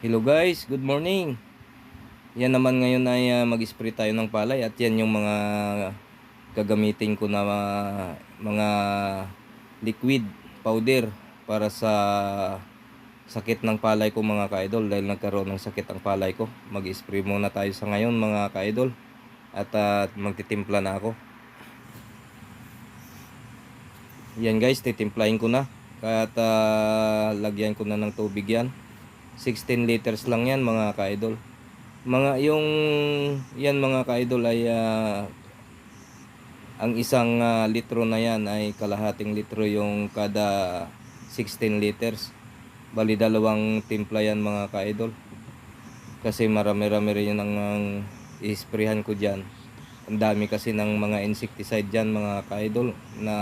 Hello guys, good morning. Yan naman ngayon ay ah, mag-spray tayo ng palay at yan yung mga gagamitin ko na ah, mga liquid powder para sa sakit ng palay ko mga ka-idol dahil nagkaroon ng sakit ang palay ko. Mag-spray muna tayo sa ngayon mga ka-idol at ah, magtitimpla na ako. Yan guys, titimplahin ko na. At ah, lagyan ko na ng tubig yan. 16 liters lang yan mga ka-idol. Mga yung yan mga ka-idol ay ah, ang isang ah, litro na yan ay kalahating litro yung kada 16 liters. Bali dalawang timpla yan mga ka-idol. Kasi marami-rami rin ang, ang isprayhan ko dyan. Ang dami kasi ng mga insecticide dyan mga ka-idol na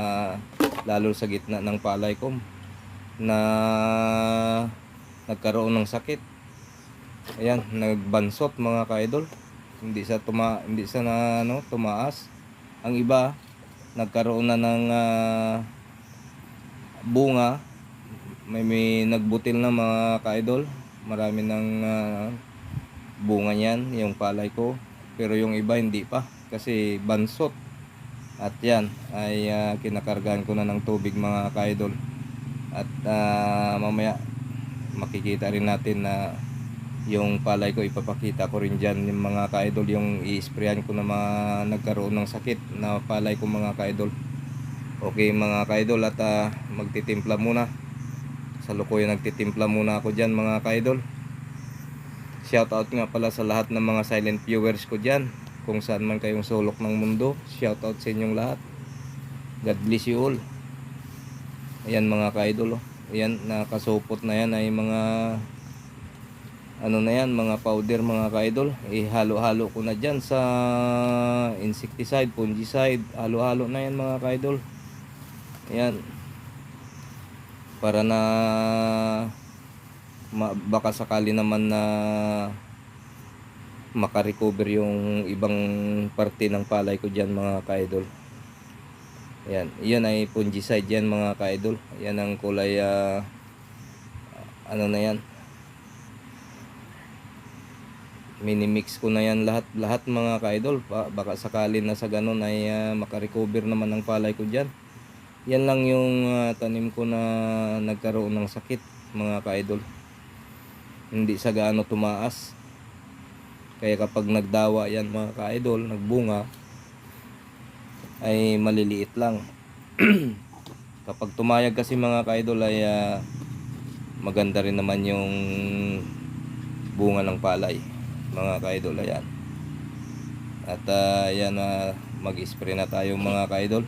lalo sa gitna ng palay ko na nagkaroon ng sakit. Ayan, nagbansot mga ka-idol. Hindi sa tuma hindi sa na, ano, tumaas. Ang iba nagkaroon na ng ah, bunga. May, may nagbutil na mga ka-idol. Marami ng ah, bunga niyan, yung palay ko. Pero yung iba hindi pa kasi bansot. At yan ay ah, kinakargahan ko na ng tubig mga ka-idol. At ah, mamaya makikita rin natin na yung palay ko ipapakita ko rin dyan. Yung mga ka-idol yung i-sprayan ko na mga nagkaroon ng sakit na palay ko mga ka-idol. Okay mga ka-idol at ah, magtitimpla muna. Sa lukuyan nagtitimpla muna ako dyan mga ka-idol. Shout out nga pala sa lahat ng mga silent viewers ko dyan. Kung saan man kayong sulok ng mundo shout out sa inyong lahat. God bless you all. Ayan mga ka-idol oh. Ayan, nakasupot na yan ay mga ano na yan, mga powder mga ka-idol. Ihalo-halo ko na dyan sa insecticide, fungicide. Halo-halo na yan mga ka-idol. Ayan. Para na ma, baka sakali naman na makarecover yung ibang parte ng palay ko dyan mga ka-idol. Ayan, yan ay fungicide yan mga ka-idol. Yan ang kulay ah, ano na yan. Minimix ko na yan lahat lahat mga ka-idol. Ba- Baka sakali na sa ganun ay ah, makarecover naman ang palay ko diyan. Yan lang yung ah, tanim ko na nagkaroon ng sakit mga ka-idol. Hindi sa gaano tumaas. Kaya kapag nagdawa yan mga ka-idol, nagbunga, ay maliliit lang. Kapag tumayag kasi mga ka-idol ay ah, maganda rin naman yung bunga ng palay. Mga ka-idol ayan. At ah, ayan na mag-spray na tayo mga ka-idol.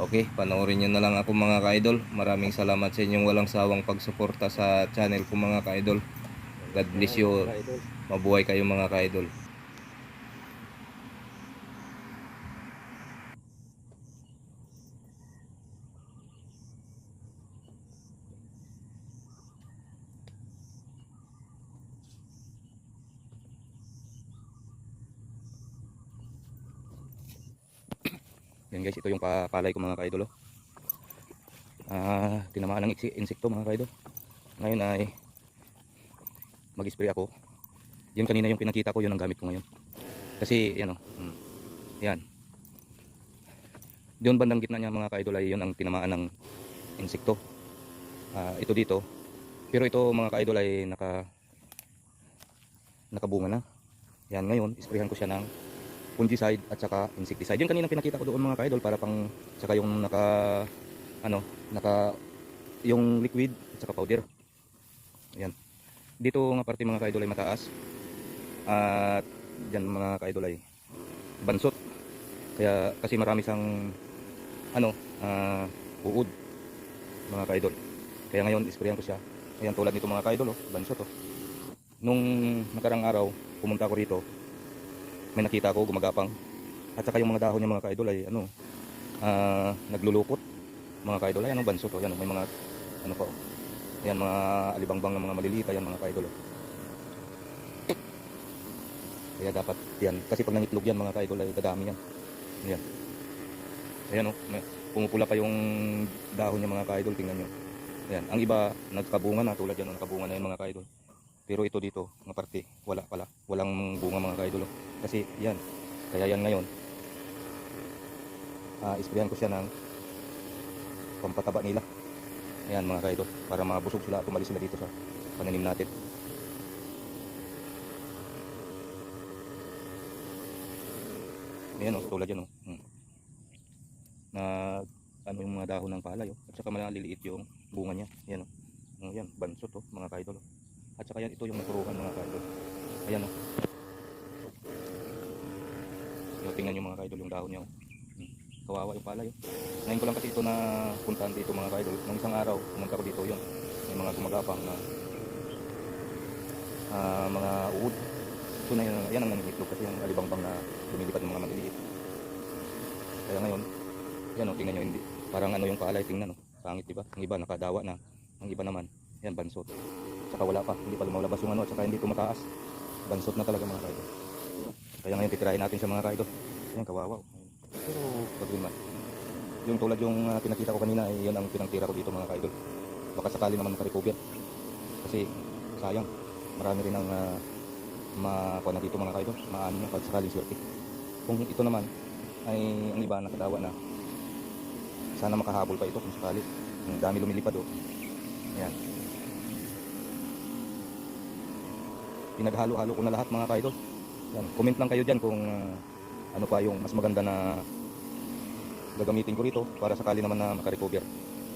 Okay, panoorin nyo na lang ako mga ka-idol. Maraming salamat sa inyong walang sawang pagsuporta sa channel ko mga ka-idol. God bless you. Mabuhay kayo mga ka-idol. Yan guys, ito yung pa- palay ko mga kaidol. Oh. Ah, tinamaan ng insekto mga kaidol. Ngayon ay mag-spray ako. Yun kanina yung pinakita ko, yun ang gamit ko ngayon. Kasi, yan oh. mm, Yan. Doon bandang gitna niya mga kaidol ay yun ang tinamaan ng insekto. Ah, ito dito. Pero ito mga kaidol ay naka nakabunga na. Yan ngayon, isprayhan ko siya ng fungicide at saka insecticide. Yung kanina pinakita ko doon mga ka-idol para pang saka yung naka ano, naka yung liquid at saka powder. Ayan. Dito nga parte mga ka-idol ay mataas. At diyan mga ka-idol ay bansot. Kaya kasi marami sang ano, ah, uod mga ka-idol. Kaya ngayon isprayan ko siya. Ayan tulad nito mga ka-idol oh, bansot oh. Nung nakarang araw, pumunta ako rito, may nakita ko gumagapang at saka yung mga dahon niya mga kaidol ay ano ah, naglulukot mga kaidol ay ano banso to yan oh, may mga ano pa oh. yan mga alibangbang ng mga maliliit yan mga kaidol oh. kaya dapat yan kasi pag nangitlog yan mga kaidol ay dadami yan yan ayan oh may, pumupula pa yung dahon niya mga kaidol tingnan nyo Ayan. Ang iba nagkabunga na tulad yan, oh, nakabunga na yan mga kaidol. Pero ito dito, mga parte, wala pala. Walang bunga mga kaidol. oh. Kasi yan, kaya yan ngayon. Ah, isprayan ko siya ng pampataba nila. Ayan mga kaidol, para mabusog sila at umalis sila dito sa pananim natin. Ayan o, tulad yan o. Hmm. Na ano yung mga dahon ng palay o. At saka maliliit yung bunga niya. Ayan o. Oh, yan, bansot o, mga kaidol o. At saka yan, ito yung naturukan mga kaidol. Ayan o. Yung tingnan nyo mga kaidol yung dahon niya o. Hmm. Kawawa yung palay o. Ngayon ko lang kasi ito na puntahan dito mga kaidol. Nung isang araw, pumunta ko dito yun. May mga gumagapang na ah, mga uod. Ito na yan, yan ang nangihitlog kasi yung alibangbang na lumilipad ng mga maliliit. Kaya ngayon, yan o, tingnan nyo, hindi. Parang ano yung palay, tingnan o. Pangit diba? Ang iba nakadawa na. Ang iba naman, yan bansot. Saka wala pa, hindi pa lumalabas yung ano, at saka hindi tumataas. Bansot na talaga mga kaidol. Kaya ngayon titirahin natin siya mga kaidol. Yan, kawawa. Pero, pagawin man. Yung tulad yung ah, pinakita ko kanina, eh, yun ang pinangtira ko dito mga kaidol. Baka sakali naman makarecover. Kasi, sayang. Marami rin ang uh, makuha na dito mga kaidol. Maano niya pag sakaling swerte. Kung ito naman, ay ang iba nakadawa na sana makahabol pa ito kung sakali. Ang dami lumilipad oh. Ayan. Pinaghalo-halo ko na lahat mga kaidol. Yan. Comment lang kayo dyan kung ah, ano pa yung mas maganda na gagamitin ko rito para sakali naman na makarecover.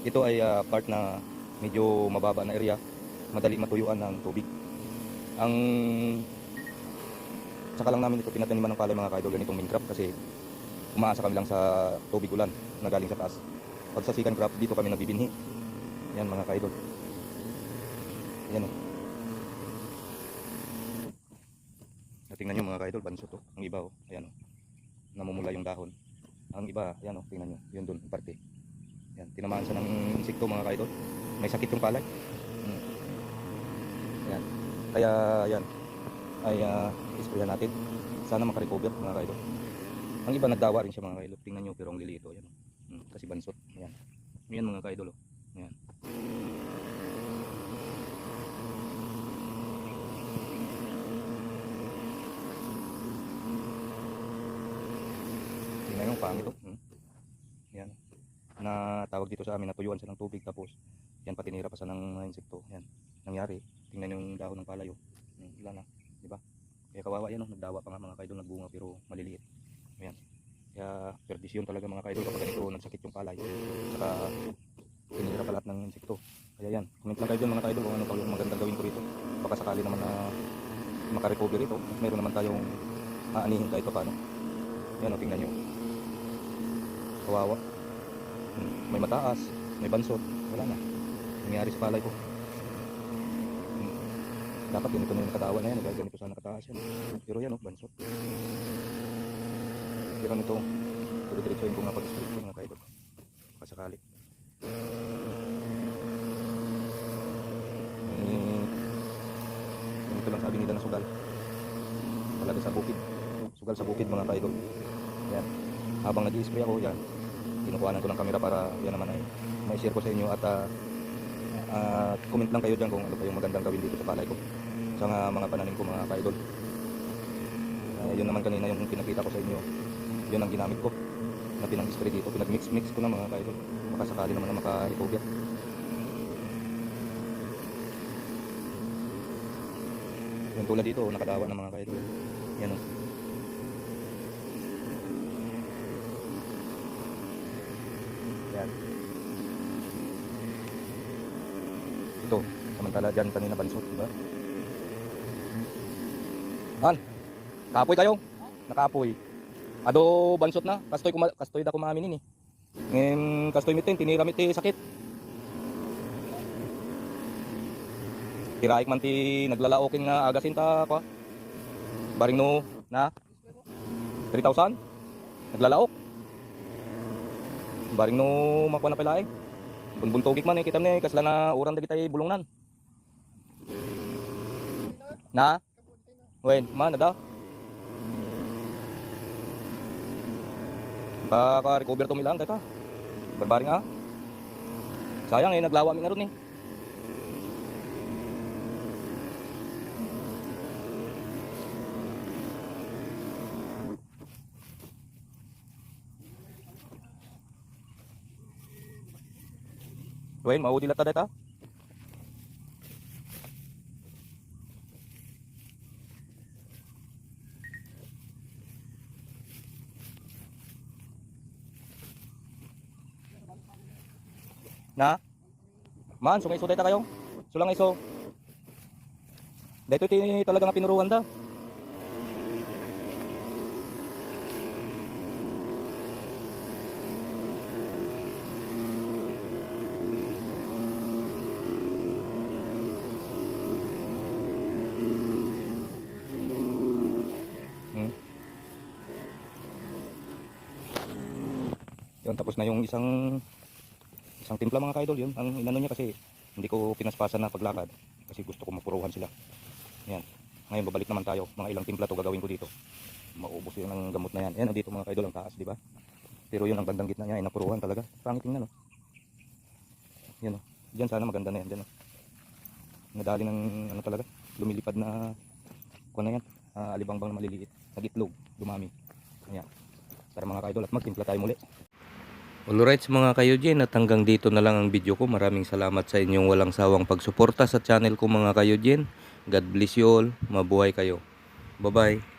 Ito ay ah, part na medyo mababa na area, madali matuyuan ng tubig. Ang saka lang namin ito pinataniman ng palay mga kaidol ganitong Minecraft kasi umaasa kami lang sa tubig ulan na galing sa taas. Pag sa second crop, dito kami nagbibinhi. Yan mga kaidol. Yan o. Tingnan nyo mga kaidol, banso to. Ang iba o. Ayan o. Namumula yung dahon. Ang iba, yan o. Tingnan nyo. Yun dun, parte. Yan. Tinamaan siya ng insekto mga kaidol. May sakit yung palay. Hmm. Yan. Kaya yan. Ay uh, isprayan natin. Sana makarecover mga kaidol. Ang iba nagdawa rin siya mga kaidol. Tingnan nyo pero ang lilito. Yan. o. Hmm. Kasi bansot. Yan. Yan mga kaidol. Oh. Yan. Yung pangit oh. Hmm. Yan. Na tawag dito sa amin natuyuan siya ng tubig tapos yan patinira pa sa ng mga insekto. Yan. Nangyari. Tingnan yung dahon ng palayo. Hmm. Wala na. Di ba? Kaya kawawa yan oh. Nagdawa pa nga mga kaidol nagbunga pero maliliit. Yan. Kaya perdisyon talaga mga kaidol kapag ganito nagsakit yung palay. Saka tinira pa lahat ng insekto. Kaya yan. Comment lang kayo dyan mga kaidol kung ano pa yung magandang gawin ko rito. Baka sakali naman na makarecover ito. Meron naman tayong aanihin kahit pa paano. Yan o, tingnan nyo. Kawawa. Hmm, May mataas, may bansot. Wala na. Nangyari sa palay ko. Hmm. Dapat ganito na yung nakatawa na yan. Kaya ganito sana nakataas yan. Pero yan o, bansot. Pero nito, dire-diretsuhin ko nga pag-split ko mga kaidol. Baka sakali. Eh, ganito lang sabi nila na sugal. Talaga sa bukid. Sugal sa bukid mga kaidol. Yan. Habang nag-i-spray ako, yan. Kinukuhanan ko ng camera para yan naman ay may share ko sa inyo at ah, ah, comment lang kayo dyan kung ano pa yung magandang gawin dito sa palay ko. Sa mga, mga pananim ko mga kaidol. Uh, yun naman kanina yung pinakita ko sa inyo. Yun ang ginamit ko na pinang-spray dito. Pinag-mix-mix ko na mga kaidol. Baka sakali naman na maka-recover. Yung tulad dito, nakadawa ng mga kaidol. Yan o. Yan. Ito, samantala dyan kanina bansot, di ba? Han, kapoy kayo. Nakapoy. Ado bansot na, kastoy kuma kastoy da kumamin ini. Ngem kastoy mitin tinira miti sakit. Tiraik man ti naglalaokin nga agasin ta ko. Baring no na 3,000 naglalaok. Baring no makuha na pala eh. Bunbuntogik man eh kita ni kasla na urang dagiti bulongnan. Na? Wen, man ada. Baka recover to milang teka. Barbaring ah. Sayang eh naglawa mi nga ron eh. Dwayne, maudi lata data. Na? Man, sungay iso data kayo. Sulang iso. Dito ti talaga nga pinuruan da. Yun, tapos na yung isang isang timpla mga kaidol yun. Ang inano niya kasi hindi ko pinaspasan na paglakad kasi gusto ko mapuruhan sila. Yan. Ngayon babalik naman tayo. Mga ilang timpla to gagawin ko dito. Maubos yun ang gamot na yan. Yan, dito mga kaidol ang taas, di ba? Pero yun ang bandang gitna niya ay napuruhan talaga. Pangit tingnan, no? Yan, oh. Diyan sana maganda na yan, diyan, oh. Nadali ng ano talaga, lumilipad na kuha na yan. Ah, alibangbang na maliliit. Nagitlog, dumami. Ayan. Tara mga kaidol at magtimpla tayo muli. Alright mga kayodyen at hanggang dito na lang ang video ko. Maraming salamat sa inyong walang sawang pagsuporta sa channel ko mga kayodyen. God bless you all. Mabuhay kayo. Bye bye.